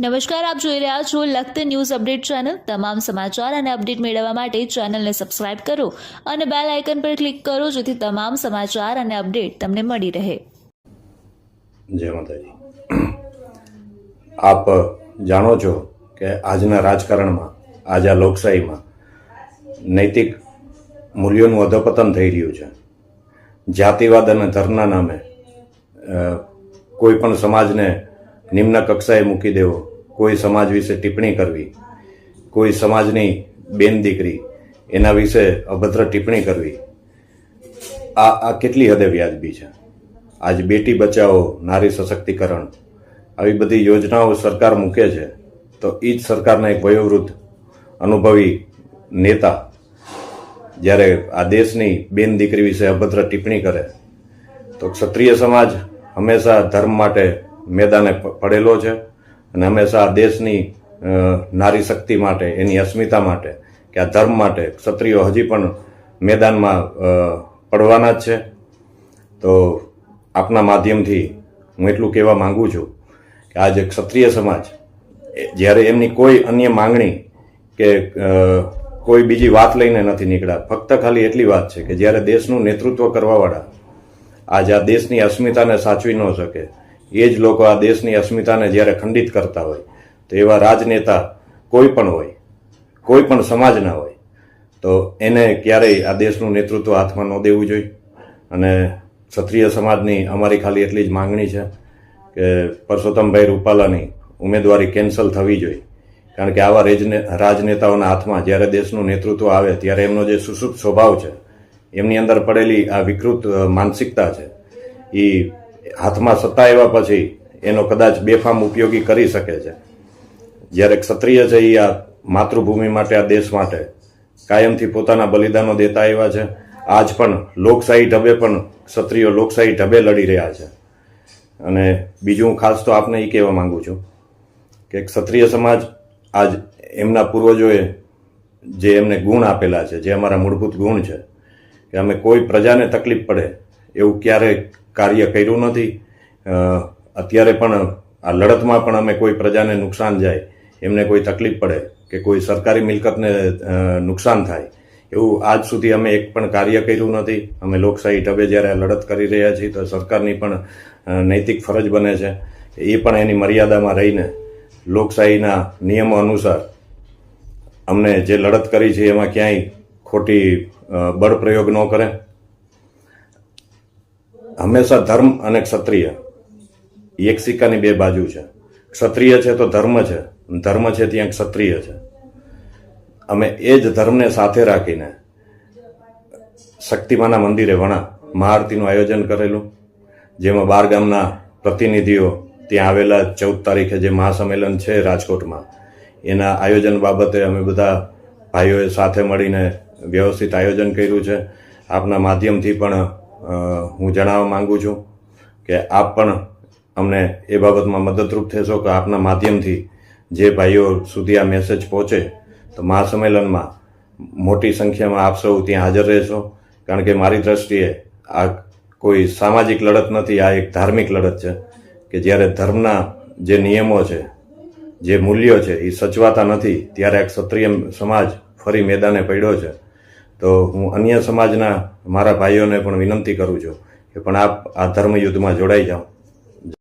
નમસ્કાર, આપ જોઈ રહ્યા છો લખત ન્યૂઝ અપડેટ ચેનલ. તમામ સમાચાર અને અપડેટ મેળવવા માટે ચેનલને સબસ્ક્રાઇબ કરો અને બેલ આઇકન પર ક્લિક કરો જેથી તમામ સમાચાર અને અપડેટ તમને મળી રહે. જય માતાજી. આપ જાણો છો કે આજના રાજકારણમાં, આજ આ લોકશાહીમાં નૈતિક મૂલ્યોનું અધપતન થઈ રહ્યું છે. જાતિવાદ અને ધર્મના નામે કોઈ પણ સમાજને નિમ્ન કક્ષાએ મૂકી દેવો. કોઈ સમાજ વિશે ટિપ્પણી કરવી. કોઈ સમાજની બેન દીકરી એના વિશે અભદ્ર ટિપ્પણી કરવી. આ આ કેટલી હદે વ્યાજબી છે? આજ બેટી બચાવો, નારી સશક્તિકરણ. આવી બધી યોજનાઓ સરકાર મૂકે છે, તો એ જ સરકારના એક વયોવૃદ્ધ અનુભવી નેતા જ્યારે આ દેશની બેન દીકરી વિશે અભદ્ર ટિપ્પણી કરે, તો ક્ષત્રિય સમાજ હંમેશા ધર્મ માટે મેદાને પડેલો છે. અને હંમેશા આ દેશની નારી શક્તિ માટે, એની અસ્મિતા માટે, કે આ ધર્મ માટે ક્ષત્રિયો હજી પણ મેદાનમાં પડવાના જ છે. તો આપના માધ્યમથી હું એટલું કહેવા માંગુ છું કે આજે ક્ષત્રિય સમાજ જ્યારે એમની કોઈ અન્ય માંગણી કે કોઈ બીજી વાત લઈને નથી નીકળ્યા, ફક્ત ખાલી એટલી વાત છે કે જ્યારે દેશનું નેતૃત્વ કરવાવાળા આજે આ દેશની અસ્મિતાને સાચવી ન શકે એ જ લોકો આ દેશની અસ્મિતાને જ્યારે ખંડિત કરતા હોય, તો એવા રાજનેતા કોઈ પણ હોય, કોઈ પણ સમાજના હોય, તો એને ક્યારેય આ દેશનું નેતૃત્વ હાથમાં ન દેવું જોઈએ. અને ક્ષત્રિય સમાજની અમારી ખાલી એટલી જ માંગણી છે કે પરસોત્તમભાઈ રૂપાલાની ઉમેદવારી કેન્સલ થવી જોઈએ. કારણ કે આવા રેજને, રાજનેતાઓના હાથમાં જ્યારે દેશનું નેતૃત્વ આવે, ત્યારે એમનો જે સુસુપ્ત સ્વભાવ છે, એમની અંદર પડેલી આ વિકૃત માનસિકતા છે એ હાથમાં સત્તા આવ્યા પછી એનો કદાચ બેફામ ઉપયોગી કરી શકે છે. જ્યારે ક્ષત્રિય છે એ આ માતૃભૂમિ માટે, આ દેશ માટે કાયમથી પોતાના બલિદાનો દેતા આવ્યા છે. આજ પણ લોકશાહી ઢબે પણ ક્ષત્રિયો લોકશાહી ઢબે લડી રહ્યા છે. અને બીજું ખાસ તો આપને એ કહેવા માંગુ છું કે ક્ષત્રિય સમાજ આજ એમના પૂર્વજોએ જે એમને ગુણ આપેલા છે, જે અમારા મૂળભૂત ગુણ છે, કે અમે કોઈ પ્રજાને તકલીફ પડે એવું ક્યારેય કાર્ય કર્યું નથી. અત્યારે પણ આ લડતમાં પણ અમે કોઈ પ્રજાને નુકસાન જાય, એમને કોઈ તકલીફ પડે કે કોઈ સરકારી મિલકતને નુકસાન થાય. એવું આજ સુધી અમે એક પણ કાર્ય કર્યું નથી. અમે લોકશાહી ઢબે જ્યારે લડત કરી રહ્યા છીએ તો સરકારની પણ નૈતિક ફરજ બને છે. એ પણ એની મર્યાદામાં રહીને લોકશાહીના નિયમો અનુસાર અમને જે લડત કરી છે એમાં ક્યાંય ખોટી બળ પ્રયોગ ન કરે. હંમેશા ધર્મ અને ક્ષત્રિય. એક સિક્કાની બે બાજુ છે. ક્ષત્રિય છે તો ધર્મ છે ધર્મ છે ત્યાં ક્ષત્રિય છે. અમે એ જ ધર્મને સાથે રાખીને શક્તિમાના મંદિરે વણા, મહાઆરતીનું આયોજન કરેલું, જેમાં બાર ગામના પ્રતિનિધિઓ ત્યાં આવેલા ચૌદ તારીખે જે મહાસંમેલન છે રાજકોટમાં, એના આયોજન બાબતે અમે બધા ભાઈઓએ સાથે મળીને વ્યવસ્થિત આયોજન કર્યું છે. આપના માધ્યમથી પણ હું જણાવવા માંગુ છું કે આપ પણ અમને એ બાબતમાં મદદરૂપ થશો કે આપના માધ્યમથી જે ભાઈઓ સુધી આ મેસેજ પહોંચે, તો મહાસંમેલનમાં મોટી સંખ્યામાં આપ સૌ ત્યાં હાજર રહેશો. કારણ કે મારી દ્રષ્ટિએ આ કોઈ સામાજિક લડત નથી, આ એક ધાર્મિક લડત છે કે જ્યારે ધર્મના જે નિયમો છે, જે મૂલ્યો છે, એ સચવાતા નથી, ત્યારે આ ક્ષત્રિય સમાજ ફરી મેદાને પડ્યો છે. તો હું અન્ય સમાજના મારા ભાઈઓને પણ વિનંતી કરું છું કે પણ આપ આ ધર્મ યુદ્ધમાં જોડાઈ જાઓ.